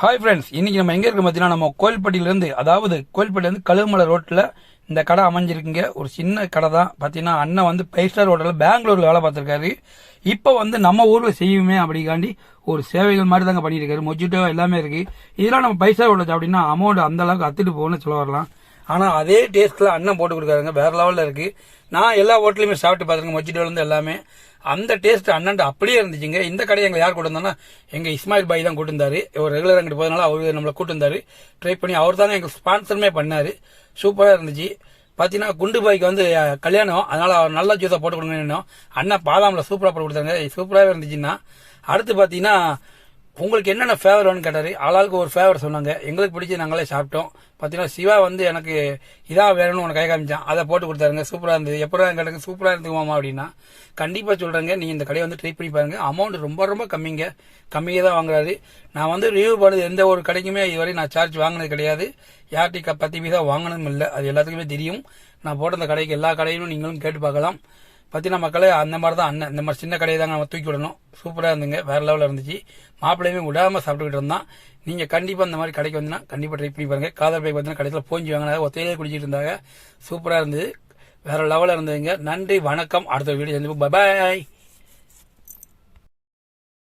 Hi friends இன்னைக்கு நம்ம எங்க இருக்க பார்த்தீங்கன்னா நம்ம கோயில்பட்டியிலேருந்து அதாவது கோயில்பட்டிலேருந்து கழுகுமலை ரோட்டில் இந்த கடை அமைஞ்சிருக்குங்க. ஒரு சின்ன கடை தான். பார்த்தீங்கன்னா அண்ணன் வந்து ஃபைவ் ஸ்டார் ஹோட்டலில் பெங்களூரில் வேலை பார்த்துருக்காரு. இப்போ வந்து நம்ம ஊரில் செய்யுமே அப்படிக்காண்டி ஒரு சேவைகள் மாதிரி தாங்க பண்ணியிருக்காரு. மொஜிட்டோ எல்லாமே இருக்கு. இதெல்லாம் நம்ம ஃபைவ் ஸ்டார் ஹோட்டல் அப்படின்னா அமௌண்ட் அந்த அளவுக்கு அத்துட்டு போகணும்னு சொல்ல வரலாம். ஆனால் அதே டேஸ்ட்டில் அண்ணன் போட்டு கொடுக்குறாங்க வேற லெவலில் இருக்குது நான் எல்லா ஹோட்டலையுமே சாப்பிட்டு பார்த்துருக்கேன். மொஜிட்டோலேருந்து எல்லாமே. அந்த டேஸ்ட் அண்ணன் அப்படியே இருந்துச்சுங்க. இந்த கடையை எங்களை யார் கூட்டு எங்கள் இஸ்மாயில் பாய் தான் கூட்டு ஒரு ரெகுலர் அங்கிட்டு போதனால அவரு நம்மளை கூட்டு ட்ரை பண்ணி அவர் தானே எங்கள் ஸ்பான்சருமே பண்ணாரு. சூப்பராக இருந்துச்சு. பார்த்தீங்கன்னா குண்டு பாய்க்கு வந்து கல்யாணம். அதனால் அவர் நல்ல ஜூஸாக போட்டு கொடுங்க அண்ணன் பாதாமில் சூப்பராக போட்டு கொடுத்தாங்க சூப்பராகவே இருந்துச்சுன்னா அடுத்து பார்த்தீங்கன்னா உங்களுக்கு என்னென்ன ஃபேவர் வேணும்னு கேட்டாரு. ஆளாளுக்கு ஒரு ஃபேவர் சொன்னாங்க. எங்களுக்கு பிடிச்சி நாங்களே சாப்பிட்டோம். பார்த்தீங்கன்னா சிவா வந்து எனக்கு இதாக வேணும்னு உனக்கு கை காமிச்சான். அதை போட்டு கொடுத்தாருங்க. சூப்பராக இருந்தது. எப்படா கேட்டுங்க சூப்பராக இருந்துக்குமாமா அப்படின்னா கண்டிப்பாக சொல்கிறேங்க நீங்கள் இந்த கடையை வந்து ட்ரை பண்ணி பாருங்க. அமௌண்ட் ரொம்ப ரொம்ப கம்மிங்க. கம்மியாக தான் வாங்குறாரு. நான் வந்து ரிவ்யூ பண்ணது எந்த ஒரு கடைக்குமே இதுவரை நான் சார்ஜ் வாங்கினது கிடையாது. யார்ட்டி பத்து பைசா வாங்கினதும் இல்லை. அது எல்லாத்துக்குமே தெரியும். நான் போட்ட அந்த கடைக்கு எல்லா கடையிலும் நீங்களும் கேட்டு பார்க்கலாம். பார்த்தீங்கன்னா மக்களே அந்த மாதிரி தான் அண்ணன். இந்த மாதிரி சின்ன கடையை தாங்க நம்ம தூக்கி விடணும். சூப்பராக இருந்துங்க. வேற லெவலில் இருந்துச்சு. மாப்பிள்ளையுமே விடாமல் சாப்பிட்டுக்கிட்டு இருந்தான். நீங்கள் கண்டிப்பாக இந்த மாதிரி கடைக்கு வந்தீங்கன்னா கண்டிப்பாக ட்ரை பண்ணி பாருங்கள் காதல் பைக் பார்த்தீங்கன்னா கடையில் போஞ்சி வாங்கினாங்க. ஒத்தையிலே குடிச்சிட்டு இருந்தாங்க. சூப்பராக இருந்தது. வேற லெவலில் இருந்ததுங்க. நன்றி வணக்கம். அடுத்த வீடியோ சந்திப்போம். பாய்